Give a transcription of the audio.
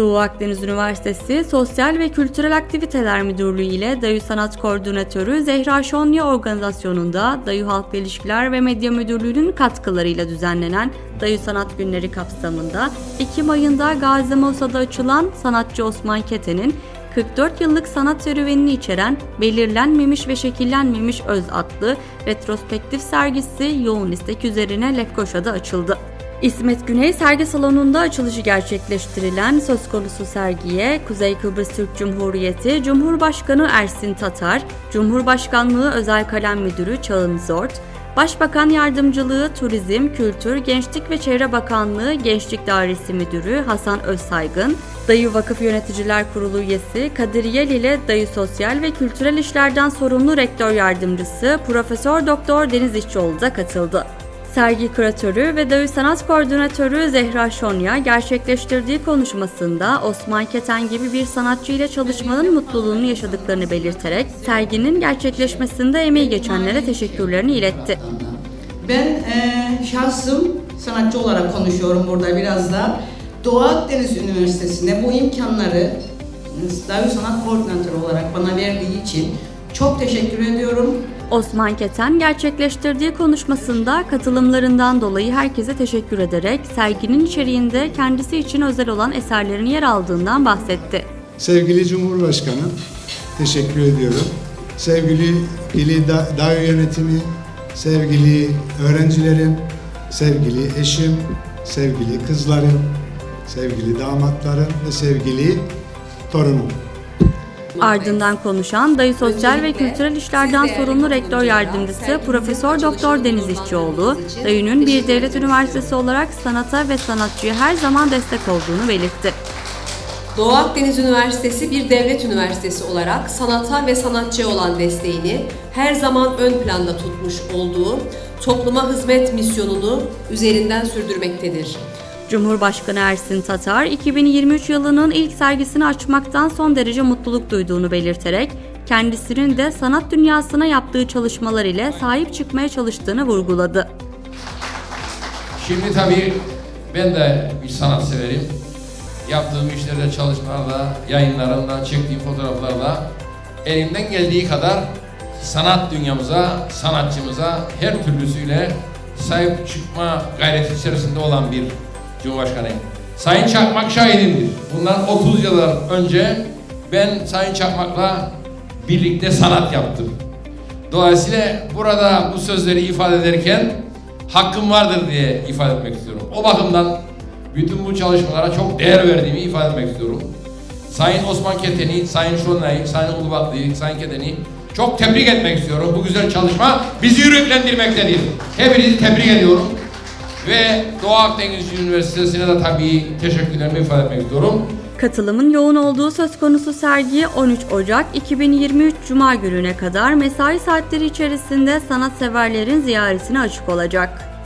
Doğu Akdeniz Üniversitesi Sosyal ve Kültürel Aktiviteler Müdürlüğü ile Dayı Sanat Koordinatörü Zehra Şonya organizasyonunda Dayı Halkla İlişkiler ve Medya Müdürlüğü'nün katkılarıyla düzenlenen Dayı Sanat Günleri kapsamında Ekim ayında Gazi Mosa'da açılan sanatçı Osman Keten'in 44 yıllık sanat serüvenini içeren Belirlenmemiş ve Şekillenmemiş Öz adlı retrospektif sergisi yoğun istek üzerine Lefkoşa'da açıldı. İsmet Güney sergi salonunda açılışı gerçekleştirilen söz konusu sergiye Kuzey Kıbrıs Türk Cumhuriyeti Cumhurbaşkanı Ersin Tatar, Cumhurbaşkanlığı Özel Kalem Müdürü Çağın Zort, Başbakan Yardımcılığı Turizm, Kültür, Gençlik ve Çevre Bakanlığı Gençlik Dairesi Müdürü Hasan Özsaygın, Dayı Vakıf Yöneticiler Kurulu üyesi Kadir Yel ile Dayı Sosyal ve Kültürel İşlerden sorumlu rektör yardımcısı Profesör Doktor Deniz İşçioğlu da katıldı. Sergi küratörü ve Dayı Sanat Koordinatörü Zehra Şonya gerçekleştirdiği konuşmasında Osman Keten gibi bir sanatçı ile çalışmanın mutluluğunu yaşadıklarını belirterek serginin gerçekleşmesinde emeği geçenlere teşekkürlerini iletti. Ben eee şahsım sanatçı olarak konuşuyorum burada biraz da. Doğu Akdeniz Üniversitesi'ne bu imkanları Davi Sanat Koordinatörü olarak bana verdiği için çok teşekkür ediyorum. Osman Keten gerçekleştirdiği konuşmasında katılımlarından dolayı herkese teşekkür ederek serginin içeriğinde kendisi için özel olan eserlerin yer aldığından bahsetti. Sevgili Cumhurbaşkanım, teşekkür ediyorum. Sevgili ili da, yönetimi, sevgili öğrencilerim, sevgili eşim, sevgili kızlarım, sevgili damatlarım ve sevgili torunum. Ardından konuşan Dayı Sosyal ve Kültürel İşlerden sorumlu rektör yardımcısı Profesör Doktor Deniz İşçioğlu, Dayı'nın bir devlet üniversitesi olarak sanata ve sanatçıya her zaman destek olduğunu belirtti. Doğu Akdeniz Üniversitesi bir devlet üniversitesi olarak sanata ve sanatçıya olan desteğini her zaman ön planda tutmuş olduğu topluma hizmet misyonunu üzerinden sürdürmektedir. Cumhurbaşkanı Ersin Tatar, 2023 yılının ilk sergisini açmaktan son derece mutluluk duyduğunu belirterek, kendisinin de sanat dünyasına yaptığı çalışmalar ile sahip çıkmaya çalıştığını vurguladı. Şimdi tabii ben de bir sanat severim. Yaptığım işlerde, çalışmalarda, yayınlarımda, çektiğim fotoğraflarla elimden geldiği kadar sanat dünyamıza, sanatçımıza her türlüsüyle sahip çıkma gayreti içerisinde olan bir Cumhurbaşkanıyım. Sayın Çakmak şahidimdir. Bundan 30 yıl önce ben Sayın Çakmak'la birlikte sanat yaptım. Dolayısıyla burada bu sözleri ifade ederken hakkım vardır diye ifade etmek istiyorum. O bakımdan bütün bu çalışmalara çok değer verdiğimi ifade etmek istiyorum. Sayın Osman Keten'i, Sayın Şonay'ı, Sayın Ulubatlı'yı, Sayın Keten'i çok tebrik etmek istiyorum. Bu güzel çalışma bizi yüreklendirmektedir. Hepinizi tebrik ediyorum. Ve Doğu Akdeniz Üniversitesi'ne de tabii teşekkürlerimi ifade etmek istiyorum. Katılımın yoğun olduğu söz konusu sergi 13 Ocak 2023 Cuma gününe kadar mesai saatleri içerisinde sanatseverlerin ziyaretine açık olacak.